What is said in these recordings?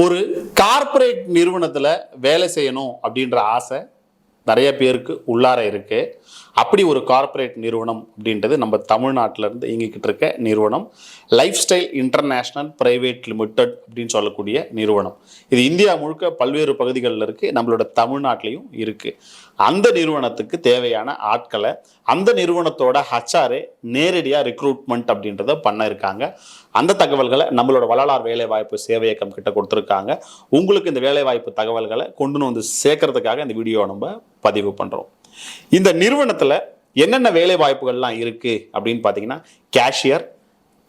ஒரு கார்ப்பரேட் நிறுவனத்தில் வேலை செய்யணும் அப்படின்ற ஆசை நிறைய பேருக்கு உள்ளார இருக்கு. அப்படி ஒரு கார்ப்பரேட் நிறுவனம் அப்படின்றது நம்ம தமிழ்நாட்டிலேருந்து இயங்கிக்கிட்டு இருக்க நிறுவனம். Lifestyle international private limited அப்படின்னு சொல்லக்கூடிய நிறுவனம். இது இந்தியா முழுக்க பல்வேறு பகுதிகளில் இருக்குது நம்மளோட தமிழ்நாட்டிலையும் இருக்குது அந்த நிறுவனத்துக்கு தேவையான ஆட்களை அந்த நிறுவனத்தோட ஹச்ஆரே நேரடியாக ரெக்ரூட்மெண்ட் அப்படின்றத பண்ண இருக்காங்க. அந்த தகவல்களை நம்மளோட வள்ளலார் வேலைவாய்ப்பு சேவையக்கம் கிட்ட கொடுத்துருக்காங்க. உங்களுக்கு இந்த வேலைவாய்ப்பு தகவல்களை கொண்டு வந்து சேர்க்கறதுக்காக இந்த வீடியோ நம்ம பதிவு பண்ணுறோம் இந்த நிறுவனத்தில் என்னென்ன வேலை வாய்ப்புகள்லாம் இருக்குது அப்படின்னு பார்த்தீங்கன்னா cashier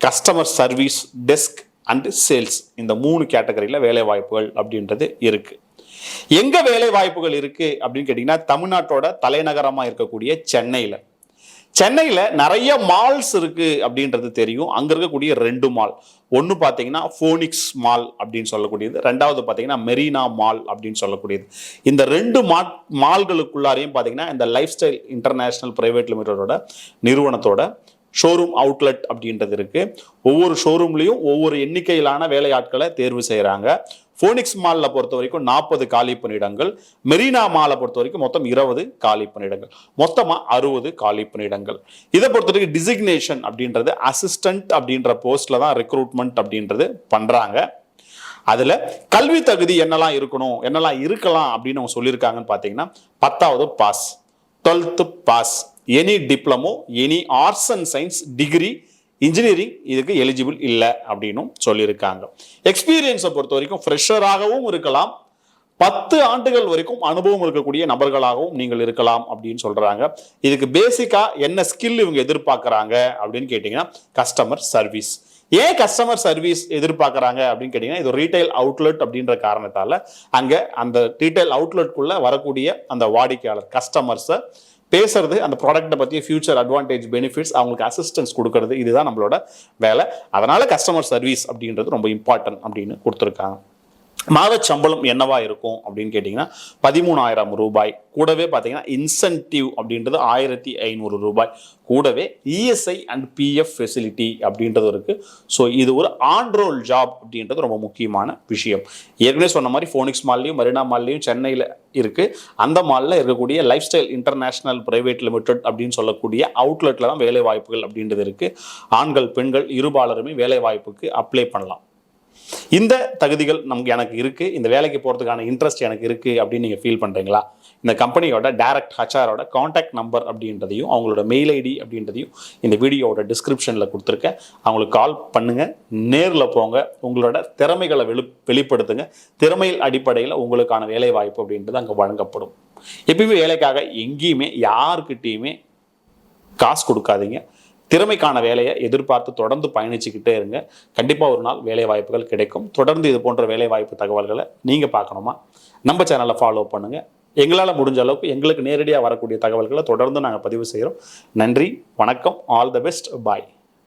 customer service desk and sales இந்த மூணு கேட்டகரியில் வேலை வாய்ப்புகள் அப்படின்றது இருக்குது எங்கே வேலை வாய்ப்புகள் இருக்குது அப்படின்னு கேட்டிங்கன்னா தமிழ்நாட்டோட தலைநகரமாக இருக்கக்கூடிய சென்னையில். சென்னையில் நிறைய மால்ஸ் இருக்குது அப்படின்றது தெரியும். அங்கே இருக்கக்கூடிய ரெண்டு மால் ஒன்று பார்த்தீங்கன்னா ஃபோனிக்ஸ் மால் அப்படின்னு சொல்லக்கூடியது. ரெண்டாவது பார்த்தீங்கன்னா மெரினா மால் அப்படின்னு சொல்லக்கூடியது. இந்த ரெண்டு மா மால்களுக்குள்ளாரையும் பார்த்தீங்கன்னா இந்த லைஃப் ஸ்டைல் இன்டர்நேஷ்னல் ப்ரைவேட் லிமிடெடோட நிறுவனத்தோட ஷோரூம் அவுட்லெட் அப்படின்றது இருக்குது ஒவ்வொரு ஷோரூம்லையும் ஒவ்வொரு எண்ணிக்கையிலான வேலையாட்களை தேர்வு செய்கிறாங்க ஃபோனிக்ஸ் மாலில் பொறுத்த வரைக்கும் நாற்பது காலி பணியிடங்கள். மெரினா மாலை பொறுத்த வரைக்கும் மொத்தம் இருபது காலி பணியிடங்கள். மொத்தமாக அறுபது காலி பணியிடங்கள். இதை பொறுத்த வரைக்கும் டிசிக்னேஷன் அப்படின்றது அசிஸ்டன்ட் அப்படின்ற போஸ்ட்டில் தான் ரெக்ரூட்மெண்ட் அப்படின்றது பண்ணுறாங்க அதில் கல்வி தகுதி என்னெல்லாம் இருக்கணும் என்னெல்லாம் இருக்கலாம் அப்படின்னு அவங்க சொல்லியிருக்காங்கன்னு பார்த்தீங்கன்னா பத்தாவது pass twelfth pass any diploma any arts and science degree engineering இதுக்கு எலிஜிபிள் இல்லை அப்படின்னும் சொல்லியிருக்காங்க. எக்ஸ்பீரியன்ஸை பொறுத்த வரைக்கும் ஃப்ரெஷராகவும் இருக்கலாம். பத்து ஆண்டுகள் வரைக்கும் அனுபவம் இருக்கக்கூடிய நபர்களாகவும் நீங்கள் இருக்கலாம் அப்படின்னு சொல்றாங்க. இதுக்கு பேசிக்கா என்ன ஸ்கில் இவங்க எதிர்பார்க்கறாங்க அப்படின்னு கேட்டிங்கன்னா கஸ்டமர் சர்வீஸ் ஏன் கஸ்டமர் சர்வீஸ் எதிர்பார்க்கறாங்க அப்படின்னு கேட்டிங்கன்னா இது ரீட்டைல் அவுட்லெட் அப்படின்ற காரணத்தால அங்க அந்த ரீட்டைல் அவுட்லெட்குள்ள வரக்கூடிய அந்த வாடிக்கையாளர் கஸ்டமர்ஸை பேசுறது அந்த ப்ராடக்ட்டை பற்றிய ஃபியூச்சர் அட்வான்டேஜ் பெனிஃபிட்ஸ் அவங்களுக்கு அசிஸ்டன்ஸ் கொடுக்கறது இதுதான் நம்மளோட வேலை. அதனால் கஸ்டமர் சர்வீஸ் அப்படின்றது ரொம்ப இம்பார்ட்டன்ட் அப்படின்னு கொடுத்துருக்காங்க. மாத சம்பளம் என்னவா இருக்கும் அப்படின்னு கேட்டிங்கன்னா பதிமூணாயிரம் ரூபாய். கூடவே பார்த்தீங்கன்னா இன்சென்டிவ் அப்படின்றது ஆயிரத்தி ஐநூறு ரூபாய். கூடவே இஎஸ்ஐ அண்ட் பிஎஃப் ஃபெசிலிட்டி அப்படின்றது இருக்கு. ஸோ இது ஒரு ஆன்ரோல் ஜாப் அப்படின்றது ரொம்ப முக்கியமான விஷயம். ஏற்கனவே சொன்ன மாதிரி ஃபோனிக்ஸ் மால்லையும் மரினா மால்லையும் சென்னையில் இருக்கு. அந்த மாலில் இருக்கக்கூடிய lifestyle international private limited அப்படின்னு சொல்லக்கூடிய அவுட்லெட்டில் தான் வேலை வாய்ப்புகள் அப்படின்றது இருக்கு. ஆண்கள் பெண்கள் இருபாலருமே வேலை வாய்ப்புக்கு அப்ளை பண்ணலாம். இந்த தகுதிகள் நமக்கு எனக்கு இருக்கு. இந்த வேலைக்கு போகிறதுக்கான இன்ட்ரெஸ்ட் எனக்கு இருக்கு அப்படின்னு நீங்கள் ஃபீல் பண்ணுறீங்களா இந்த கம்பெனியோட டைரக்ட் ஹச்ஆரோட காண்டாக்ட் நம்பர் அப்படின்றதையும் அவங்களோட மெயில் ஐடி அப்படின்றதையும் இந்த வீடியோவோட டிஸ்கிரிப்ஷனில் கொடுத்துருக்கேன். அவங்களுக்கு கால் பண்ணுங்கள் நேரில் போங்க. உங்களோட திறமைகளை வெளி வெளிப்படுத்துங்க. திறமையில் அடிப்படையில் உங்களுக்கான வேலை வாய்ப்பு அப்படின்றது அங்கே வழங்கப்படும். எப்பயுமே வேலைக்காக எங்கேயுமே யாருக்கிட்டேயுமே காசு கொடுக்காதீங்க. திறமைக்கான வேலையை எதிர்பார்த்து தொடர்ந்து பயணிச்சுக்கிட்டே இருங்க. கண்டிப்பாக ஒரு நாள் வேலை வாய்ப்புகள் கிடைக்கும். தொடர்ந்து இது போன்ற வேலை வாய்ப்பு தகவல்களை நீங்கள் பார்க்கணுமா? நம்ம சேனலை ஃபாலோ பண்ணுங்கள் எங்களால் முடிஞ்ச அளவுக்கு எங்களுக்கு நேரடியாக வரக்கூடிய தகவல்களை தொடர்ந்து நாங்கள் பதிவு செய்கிறோம் நன்றி வணக்கம் ஆல் த பெஸ்ட் பாய்